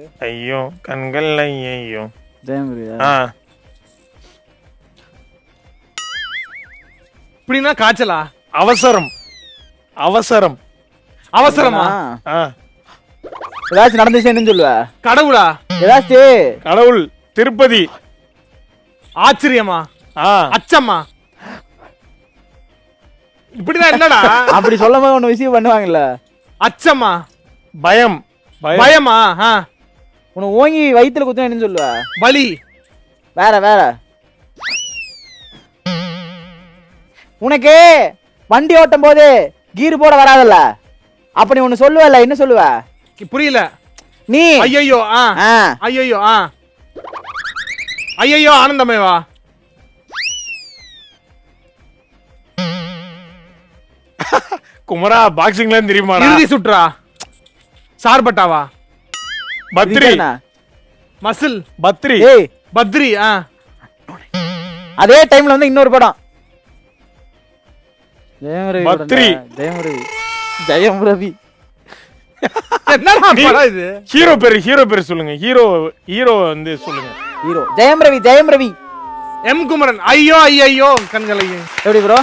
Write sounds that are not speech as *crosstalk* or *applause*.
பாட்டு ஐயோ கண்கள் ஐயோ ஜெயம் ரவி ஆ. இப்படின்னா காய்ச்சலா? அவசரம். அவசரம். அவசரமா? ஆ. ஏதாச்சும் நடந்துச்சுன்னு சொல்லுவ. கடவுளா? ஏதாச்சும். கடவுள் திருப்பதி. ஆச்சரியமா? ஆ. அச்சம்மா இப்படிதான் என்னடா? அப்படி சொல்லும் போது ஒண்ணு விஷயம் பண்ணுவாங்கல்ல. அச்சம்மா பயம். பயம். பயமா? ஆ. உனக்கு ஓங்கி வயித்துல குத்துனா என்னன்னு சொல்லுவ? வலி. வேற வேற. உனக்கு வண்டி ஓட்டும் போது கீர் போட வராதல்ல? அப்ப நீ ஒண்ணு சொல்லுவல்ல என்ன சொல்லுவ? புரியல. நீ. ஐயோ ஆ. ஐயோ ஆ. ஐயோ ஆனந்தமே வா. குமரா பாக்ஸிங்ல இருந்து தெரியுமாடா? இறுதி சுற்றா சார்பட்டாவா பத்ரி? மசில். பத்ரி. ஏய். பத்ரி ஆ. அதே டைம்ல வந்து இன்னொரு படம். ஜெயம் ரவி பத்ரி. ஜெயம் ரவி ஜெயம் ரவி *laughs* என்னடா படம் இது? ஹீரோ பேரு ஹீரோ பேரு சொல்லுங்க. ஹீரோ ஹீரோ வந்து சொல்லுங்க. ஹீரோ. ஜெயம் ரவி ஜெயம் ரவி எம் குமரன். ஐயோ ஐயோ கண்கள் எப்படி ப்ரோ